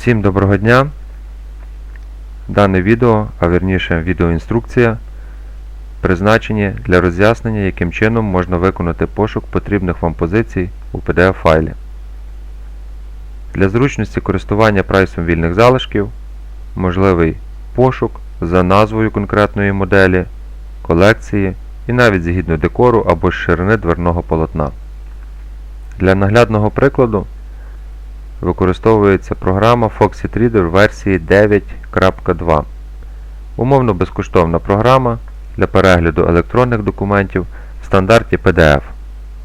Всім доброго дня! Дане відео, а верніше відеоінструкція, призначені для роз'яснення, яким чином можна виконати пошук потрібних вам позицій у PDF файлі. Для зручності користування прайсом вільних залишків можливий пошук за назвою конкретної моделі, колекції і навіть згідно декору або ширини дверного полотна. Для наглядного прикладу використовується програма Foxit Reader версії 9.2. Умовно безкоштовна програма для перегляду електронних документів в стандарті PDF.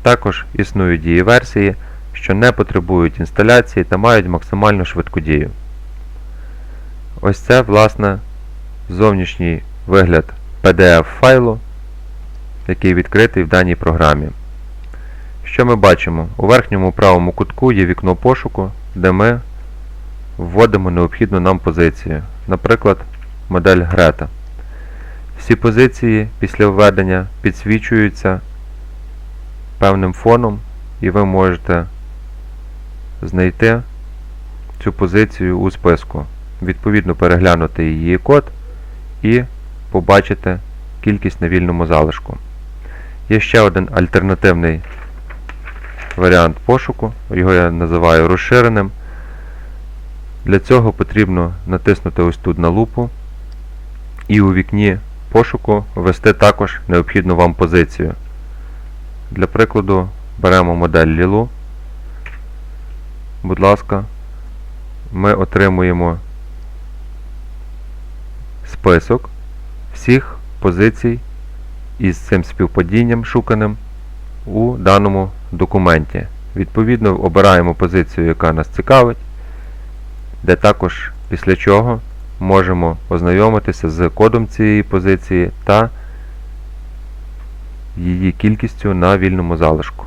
Також існують її версії, що не потребують інсталяції та мають максимально швидку дію. Ось це, власне, зовнішній вигляд PDF файлу, який відкритий в даній програмі. Що ми бачимо? У верхньому правому кутку є вікно пошуку, де ми вводимо необхідну нам позицію, наприклад, модель Грета. Всі позиції після введення підсвічуються певним фоном, і ви можете знайти цю позицію у списку, відповідно переглянути її код і побачити кількість на вільному залишку. Є ще один альтернативний варіант пошуку, його я називаю розширеним. Для цього потрібно натиснути ось тут на лупу і у вікні пошуку ввести також необхідну вам позицію. Для прикладу беремо модель Лілу. Будь ласка, ми отримуємо список всіх позицій із цим співпадінням шуканим у даному документі. Відповідно, обираємо позицію, яка нас цікавить, де також після чого можемо ознайомитися з кодом цієї позиції та її кількістю на вільному залишку.